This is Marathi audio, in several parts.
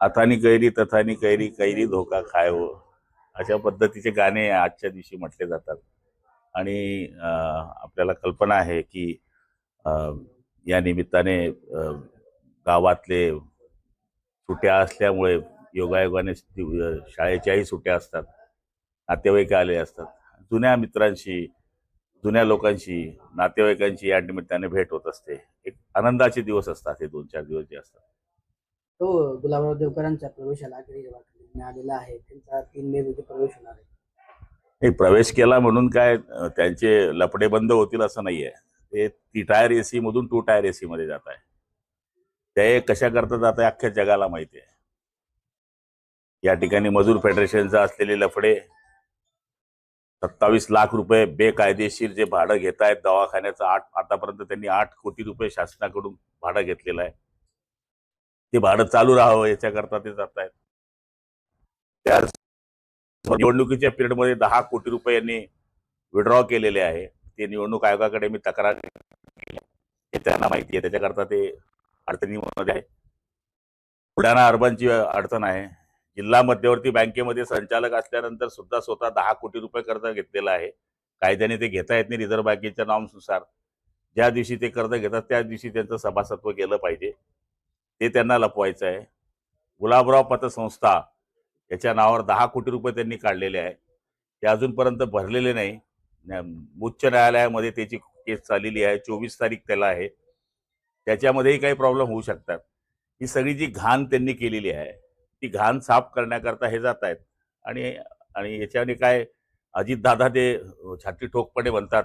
अथानी कैरी तथानी कैरी कैरी धोका खाय हो. अशा पद्धतीचे गाणे आजच्या दिवशी म्हटले जातात. आणि आपल्याला कल्पना आहे की अं, या निमित्ताने गावातले सुट्या असल्यामुळे योगायोगाने शाळेच्याही सुट्या असतात. नातेवाईक आले असतात. जुन्या मित्रांशी जुन्या लोकांशी नातेवाईकांची या निमित्ताने भेट होत असते. एक आनंदाचे दिवस असतात हे दोन चार दिवस जे असतात. तो गुलाबराव देवकरांच्या प्रवेशाला आखरी आहे त्यांचा तीन मे रोजी प्रवेश होणार आहे. नाही प्रवेश केला म्हणून काय अं, त्यांचे लपडे बंद होतील असं नाहीये. ते ती टायर एसी मधून टू टायर एसी मध्ये जात आहे. ते कशा करता जात आहे अख्ख्या जगाला माहिती आहे. या ठिकाणी मजूर फेडरेशनचं असलेले लफडे सत्तावीस लाख रुपये बेकायदेशीर जे भाडं घेत आहेत दवाखान्याचं आठ आतापर्यंत त्यांनी आठ कोटी रुपये शासनाकडून भाडं घेतलेलं आहे. ते भाडं चालू राहावं याच्याकरता ते जात आहेत त्याच निवडणुकीच्या पिरियडमध्ये दहा कोटी रुपये यांनी विड्रॉ केलेले आहे. ते निवडणूक आयोगाकडे मी तक्रार त्यांना माहिती आहे. त्याच्याकरता ते अडचणीमध्ये आहे. बुलढाणा अर्बनची अडचण आहे. जिल्हा मध्यवर्ती बँकेमध्ये संचालक असल्यानंतर सुद्धा स्वतः दहा कोटी रुपये कर्ज घेतलेलं आहे. कायद्याने ते घेता येत नाही रिझर्व्ह बँकेच्या नॉर्म्सनुसार ज्या दिवशी ते कर्ज घेतात त्या दिवशी त्यांचं सभासत्व केलं पाहिजे. ते त्यांना लपवायचं आहे. गुलाबराव पतसंस्था याच्या नावावर दहा कोटी रुपये त्यांनी काढलेले आहे. ते अजूनपर्यंत भरलेले नाही. उच्च न्यायालयामध्ये त्याची केस चाललेली आहे. चोवीस तारीख त्याला आहे. त्याच्यामध्येही काही प्रॉब्लेम होऊ शकतात. ही सगळी जी घाण त्यांनी केलेली आहे ती घाण साफ करण्याकरता हे जात आहेत. आणि आणि याच्याने काय अजितदादा ते छाती ठोकपणे म्हणतात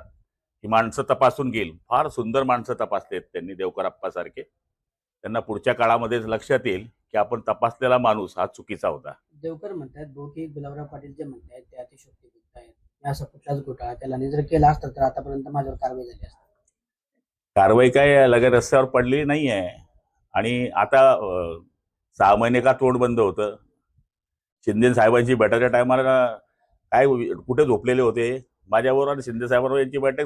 की माणसं तपासून घेईल. फार सुंदर माणसं तपासलेत त्यांनी देवकरप्पासारखे त्यांना पुढच्या काळामध्येच लक्षात येईल की आपण तपासलेला माणूस हा चुकीचा होता. देवकर म्हणतात भाऊ की गुलाबराव पाटील जे म्हणतायत ते अतिशोक्ती गुप्त आहेत असं कुठलाच घोटाळा त्याला जर केला असता तर आतापर्यंत माझ्यावर कारवाई झाली असती. कारवाई काय लगेच रस्त्यावर पडलेली नाही आहे आणि आता सहा महिने का तोंड बंद होतं? शिंदे साहेबांची बैठकीच्या टायमाला काय कुठे झोपलेले होते? माझ्याबरोबर आणि शिंदे साहेबांवर यांची बैठक